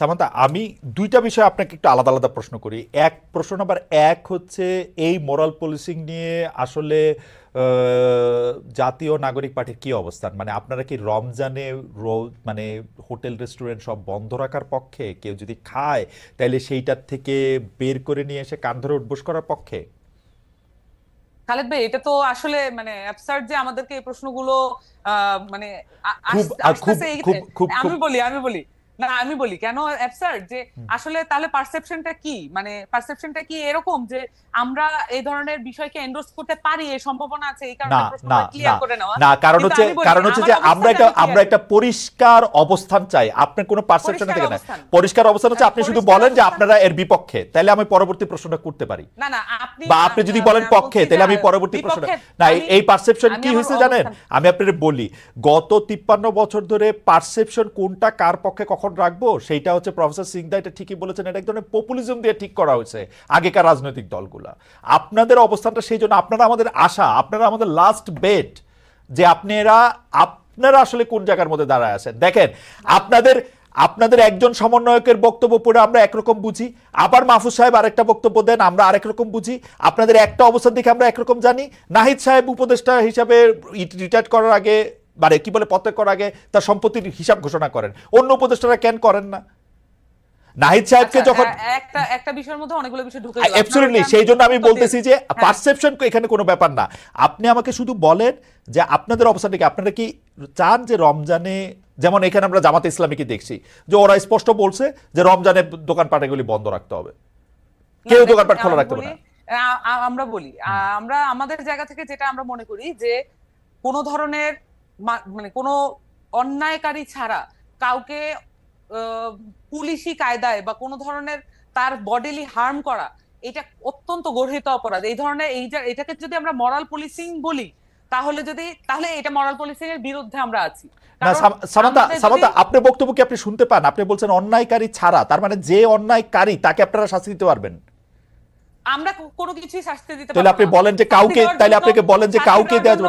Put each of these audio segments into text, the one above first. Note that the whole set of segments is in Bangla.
সামান্তা আমি দুইটা বিষয় আপনাকে একটু আলাদা আলাদা প্রশ্ন করি। এক প্রশ্ন নাম্বার এক হচ্ছে এই মোরাল পলিসিং নিয়ে আসলে জাতীয় নাগরিক পার্টির কি অবস্থান? মানে আপনারা কি রমজানে মানে হোটেল রেস্টুরেন্ট সব বন্ধ রাখার পক্ষে? কেউ যদি খায় তাহলে সেইটার থেকে বের করে নিয়ে এসে কান ধরে উঠবোস করার পক্ষে? খালেদ ভাই এটা তো আসলে মানে অ্যাবসার্ড যে আমাদেরকে এই প্রশ্নগুলো মানে আমি বলি আমি বলি। না আমি বলি কেন অ্যাবসার্ড যে আসলে তাহলে পারসেপশনটা কি? মানে পারসেপশনটা কি এরকম যে আমরা এই ধরনের বিষয়কে এন্ডোর্স করতে পারি? এই সম্ভাবনা আছে এই কারণে প্রশ্নটা ক্লিয়ার করে নেওয়া। না কারণ হচ্ছে কারণ হচ্ছে যে আমরা একটা আমরা একটা পরিষ্কার অবস্থান চাই। আপনার কোনো পারসেপশন থেকে না। পরিষ্কার অবস্থান হচ্ছে আপনি শুধু বলেন যে আপনারা এর বিপক্ষে। তাহলে আমি পরবর্তী প্রশ্নটা করতে পারি। না না আপনি বা আপনি যদি বলেন পক্ষে তাহলে আমি পরবর্তী প্রশ্নটা না এই- পারসেপশন কি হয়েছে জানেন? আমি আপনাদের বলি গত তিপ্পান্ন বছর ধরে পারসেপশন কোনটা কার পক্ষে কখন রাখব, সেইটা হচ্ছে প্রফেসর সিংদা এটা ঠিকই বলেছেন, এটা এক ধরনের পপুলিজম দিয়ে ঠিক করা হয়েছে আগেকার রাজনৈতিক দলগুলা। আপনাদের অবস্থানটা সেই জন্য, আপনারা আমাদের আশা, আপনারা আমাদের লাস্ট বেট যে আপনারা আপনারা আসলে কোন জায়গার মধ্যে দাঁড়ায় আছেন। দেখেন, আপনাদের আপনাদের একজন সমন্বয়কের বক্তব্য পড়ে আমরা একরকম বুঝি, আবার মাহফুজ সাহেব আরেকটা বক্তব্য দেন, আমরা আরেক রকম বুঝি, আপনাদের একটা অবস্থান দেখে আমরা একরকম জানি। নাহিদ সাহেব উপদেষ্টা হিসাবে রিটায়ার করার আগে মানে কি বলে পত্যাগ করার আগে তার সম্পত্তির হিসাব ঘোষণা করেন। অন্য উপদেষ্টারা কেন করেন না? নাহিদ সাহেবকে আচ্ছা, যখন একটা একটা বিষয়ের মধ্যে অনেকগুলো বিষয় ঢুকে গেল। অ্যাবসলিউটলি সেই জন্য আমি বলতেছি যে হ্যাঁ। পারসেপশন এখানে কোনো ব্যাপার না। আপনি আমাকে শুধু বলেন যে আপনাদের অবস্থাটা কি? আপনারা কি চান যে রমজানে যেমন এখানে আমরা জামাতে ইসলামীকে দেখছি যে ওরা স্পষ্ট বলছে যে রমজানে দোকানপাটগুলি বন্ধ রাখতে হবে। কেউ দোকানপাট খোলা রাখতে পারে আমরা বলি আমরা আমাদের জায়গা থেকে যেটা আমরা মনে করি যে কোনো ধরনের মানে কোনো অন্যায়কারী ছাড়া কাউকে পুলিশি কায়দায় বা কোনো ধরনের তার বডিলি হার্ম করা এটা অত্যন্ত গর্হিত অপরাধ। এই ধরনের এই যা- এটাকে যদি আমরা মরাল পুলিশিং বলি তাহলে যদি তাহলে এটা মরাল পুলিশিং এর বিরুদ্ধে আমরা আছি। না সামান্তা সামান্তা আপনার বক্তব্য কি আপনি শুনতে পান। আপনি বলছেন অন্যায়কারী ছাড়া তার মানে যে অন্যায়কারী তাকে আপনারা শাস্তি দিতে পারবেন? আমরা কোনো কিছুই শাস্তি দিতে তাহলে আপনি বলেন যে কাউকে তাহলে আপনাকে বলেন যে কাউকে দেওয়া যাবে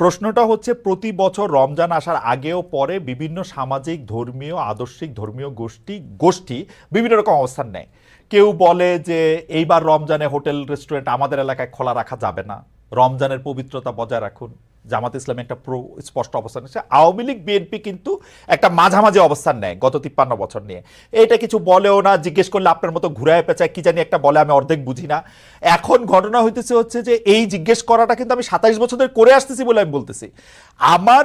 প্রশ্নটা হচ্ছে, প্রতি বছর রমজান আসার আগেও পরে বিভিন্ন সামাজিক, ধর্মীয়, আদর্শিক, ধর্মীয় গোষ্ঠী গোষ্ঠী বিভিন্ন রকম অবস্থান নেয়। কেউ বলে যে, এইবার রমজানে হোটেল, রেস্টুরেন্ট আমাদের এলাকায় খোলা রাখা যাবে না। রমজানের পবিত্রতা বজায় রাখুন। জামাত ইসলামী একটা প্রো স্পষ্ট অবস্থান নিচ্ছে আওয়ামী লীগ, বিএনপি কিন্তু একটা মাঝামাঝি অবস্থান নেয় গত তিপ্পান্ন বছর নিয়ে। এটা কিছু বলেও না, জিজ্ঞেস করলে আপনার মতো ঘুরায় পেঁচায়, কি জানি একটা বলে, আমি অর্ধেক বুঝি না। এখন ঘটনা হইতেছে হচ্ছে যে, এই জিজ্ঞেস করাটা কিন্তু আমি সাতাইশ বছর ধরে করে আসতেছি বলে আমি বলতেছি। আমার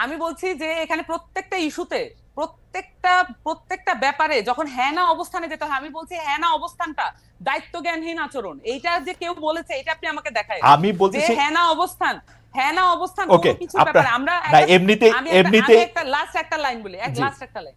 আমি বলছি যে এখানে প্রত্যেকটা ইস্যুতে প্রত্যেকটা প্রত্যেকটা ব্যাপারে যখন হ্যাঁ না অবস্থানে যেতে হয় আমি বলছি হ্যাঁ না অবস্থানটা দায়িত্ব জ্ঞানহীন আচরণ। এইটা যে কেউ বলেছে এটা আপনি আমাকে দেখায় আমি যে হেনা হ্যাঁ না অবস্থান হ্যাঁ না অবস্থান কোনো কিছু ব্যাপারে আমরা এমনিতে এমনিতে একটা লাস্ট একটা লাইন বলি এক লাস্ট একটা লাইন